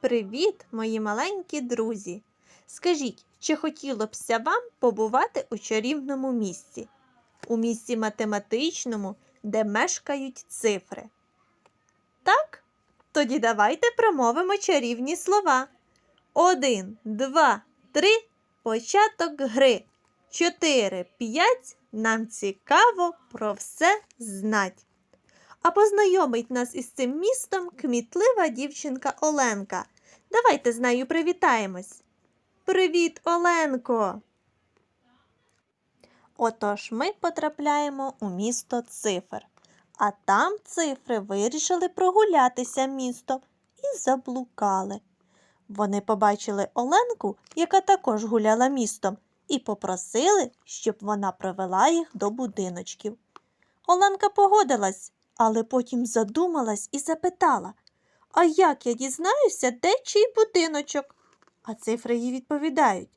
Привіт, мої маленькі друзі! Скажіть, чи хотіло бся вам побувати у чарівному місці? У місці математичному, де мешкають цифри? Так? Тоді давайте промовимо чарівні слова. Один, два, три. Початок гри. Чотири, п'ять. Нам цікаво про все знать. А познайомить нас із цим містом кмітлива дівчинка Оленка. Давайте з нею привітаємось. Привіт, Оленко! Отож ми потрапляємо у місто цифр, а там цифри вирішили прогулятися містом і заблукали. Вони побачили Оленку, яка також гуляла містом, і попросили, щоб вона провела їх до будиночків. Оленка погодилась, але потім задумалась і запитала, а як я дізнаюся, де чий будиночок? А цифри їй відповідають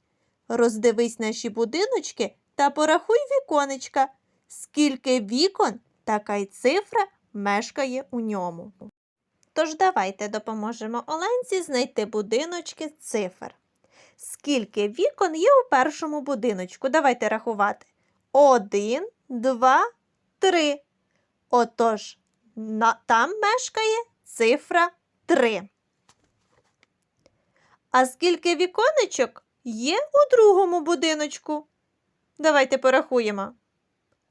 Роздивись наші будиночки та порахуй віконечка. Скільки вікон, така й цифра мешкає у ньому. Тож давайте допоможемо Оленці знайти будиночки цифр. Скільки вікон є у першому будиночку? Давайте рахувати. Один, два, три. Отож, на, там мешкає цифра 3. А скільки віконечок є у другому будиночку? Давайте порахуємо.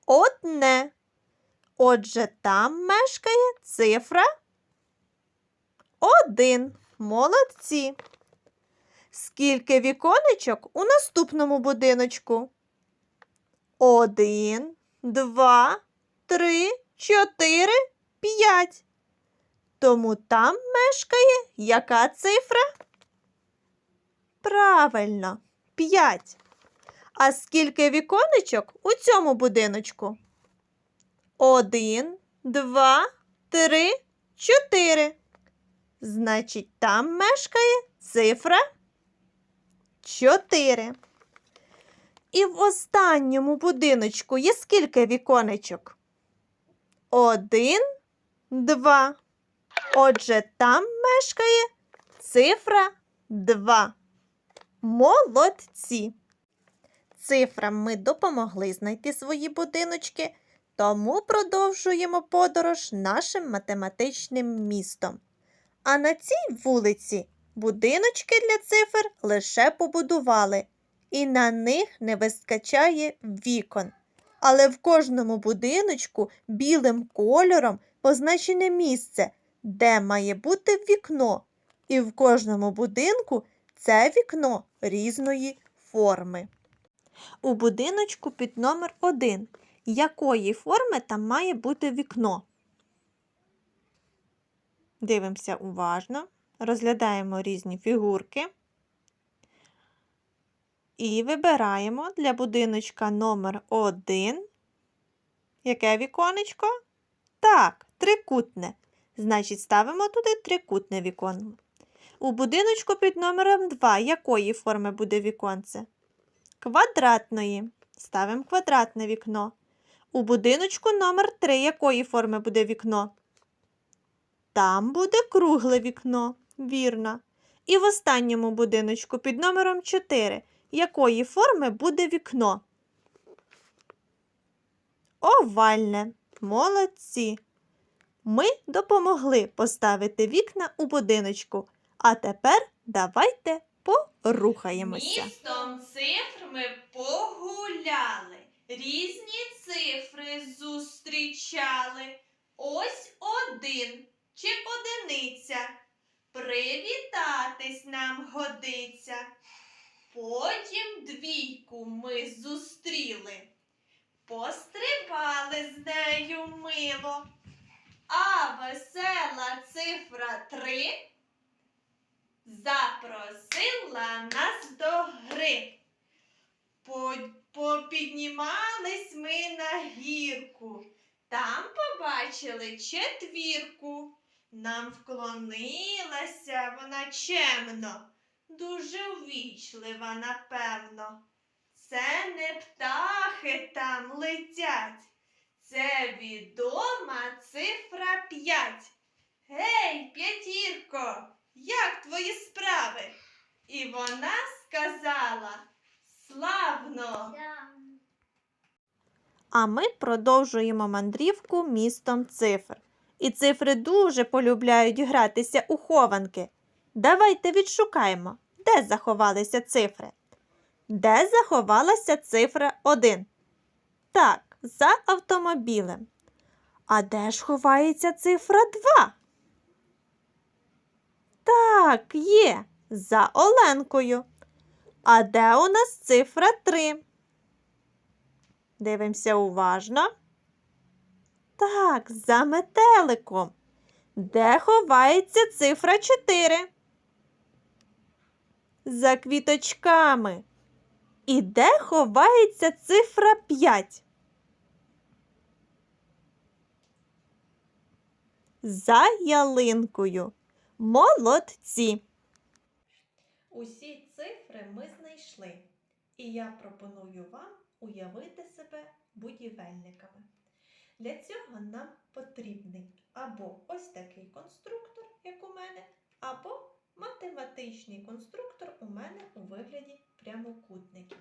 Одне. Отже, там мешкає цифра 1. Молодці. Скільки віконечок у наступному будиночку? Один, два, три, чотири, п'ять. Тому там мешкає яка цифра? Правильно, п'ять. А скільки віконечок у цьому будиночку? Один, два, три, чотири. Значить, там мешкає цифра чотири. І в останньому будиночку є скільки віконечок? Один, два. Отже, там мешкає цифра 2. Молодці. Цифрам ми допомогли знайти свої будиночки, тому продовжуємо подорож нашим математичним містом. А на цій вулиці будиночки для цифр лише побудували, і на них не вискачає вікон. Але в кожному будиночку білим кольором позначене місце, де має бути вікно, і в кожному будинку це вікно різної форми. У будиночку під номер 1 якої форми там має бути вікно? Дивимося уважно, розглядаємо різні фігурки і вибираємо для будиночка номер 1 Яке віконечко? Так, трикутне. Значить, ставимо туди трикутне віконце. У будиночку під номером 2 якої форми буде віконце? Квадратної. Ставимо квадратне вікно. У будиночку номер 3 якої форми буде вікно? Там буде кругле вікно. Вірно. І в останньому будиночку під номером 4 якої форми буде вікно? Овальне. Молодці. Ми допомогли поставити вікна у будиночку. А тепер давайте порухаємося. Містом цифр ми погуляли, різні цифри зустрічали. Ось один чи одиниця. Привітатись нам годиться. Потім двійку ми зустріли. Пострибали з нею мило. А весела цифра три запросила нас до гри. Попіднімались ми на гірку. Там побачили четвірку. Нам вклонилася вона чемно, дуже ввічлива, напевно. Це не птахи там летять, це відома цифра п'ять. Гей, п'ятірко, як твої справи? І вона сказала славно. А ми продовжуємо мандрівку містом цифр. І цифри дуже полюбляють гратися у хованки. Давайте відшукаємо, де заховалися цифри. Де заховалася цифра 1? Так, за автомобілем. А де ж ховається цифра 2? Так, є, за Оленкою. А де у нас цифра 3? Дивимося уважно. Так, за метеликом. Де ховається цифра 4? За квіточками. І де ховається цифра 5? За ялинкою. Молодці. Усі цифри ми знайшли. І я пропоную вам уявити себе будівельниками. Для цього нам потрібний або ось такий конструктор, як у мене, або математичний конструктор мене у вигляді прямокутників.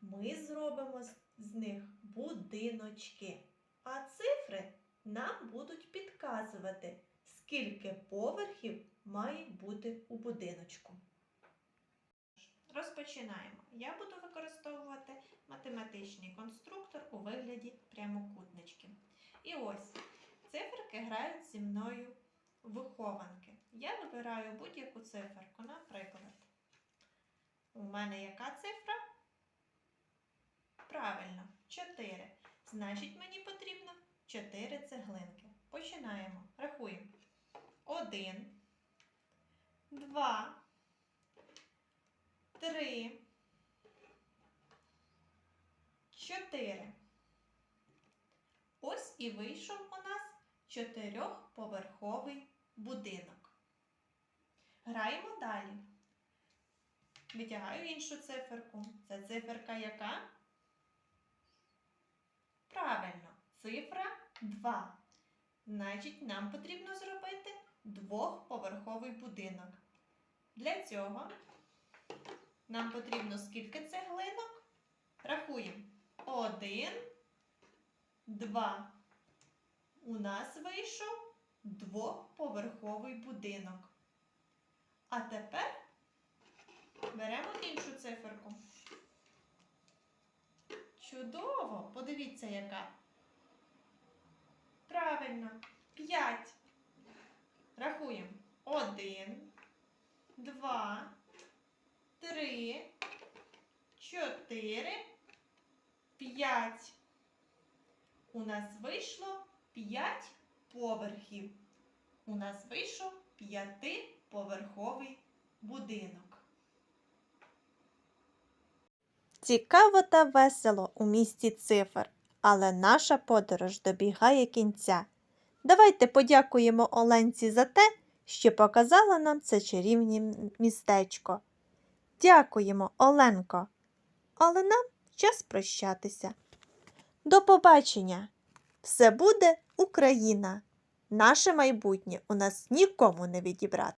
Ми зробимо з- них будиночки, а цифри нам будуть підказувати, скільки поверхів має бути у будиночку. Розпочинаємо. Я буду використовувати математичний конструктор у вигляді прямокутнички. І ось циферки грають зі мною в хованки. Я вибираю будь-яку циферку, наприклад. У мене яка цифра? Правильно, 4. Значить, мені потрібно 4 цеглинки. Починаємо. Рахуємо. 1, 2, 3, 4. Ось і вийшов у нас чотирьохповерховий будинок. Граємо далі. Витягаю іншу циферку. Це циферка яка? Правильно, цифра 2. Значить, нам потрібно зробити двохповерховий будинок. Для цього нам потрібно скільки цеглинок? Рахуємо. Один, два. У нас вийшов двохповерховий будинок. А тепер беремо іншу циферку. Чудово! Подивіться, яка. Правильно. П'ять. Рахуємо. Один, два, три, чотири, п'ять. У нас вийшло п'ять поверхів. У нас вийшов п'ятиповерховий будинок. Цікаво та весело у місті цифр, але наша подорож добігає кінця. Давайте подякуємо Оленці за те, що показала нам це чарівне містечко. Дякуємо, Оленко. Але нам час прощатися. До побачення! Все буде Україна! Наше майбутнє у нас нікому не відібрати.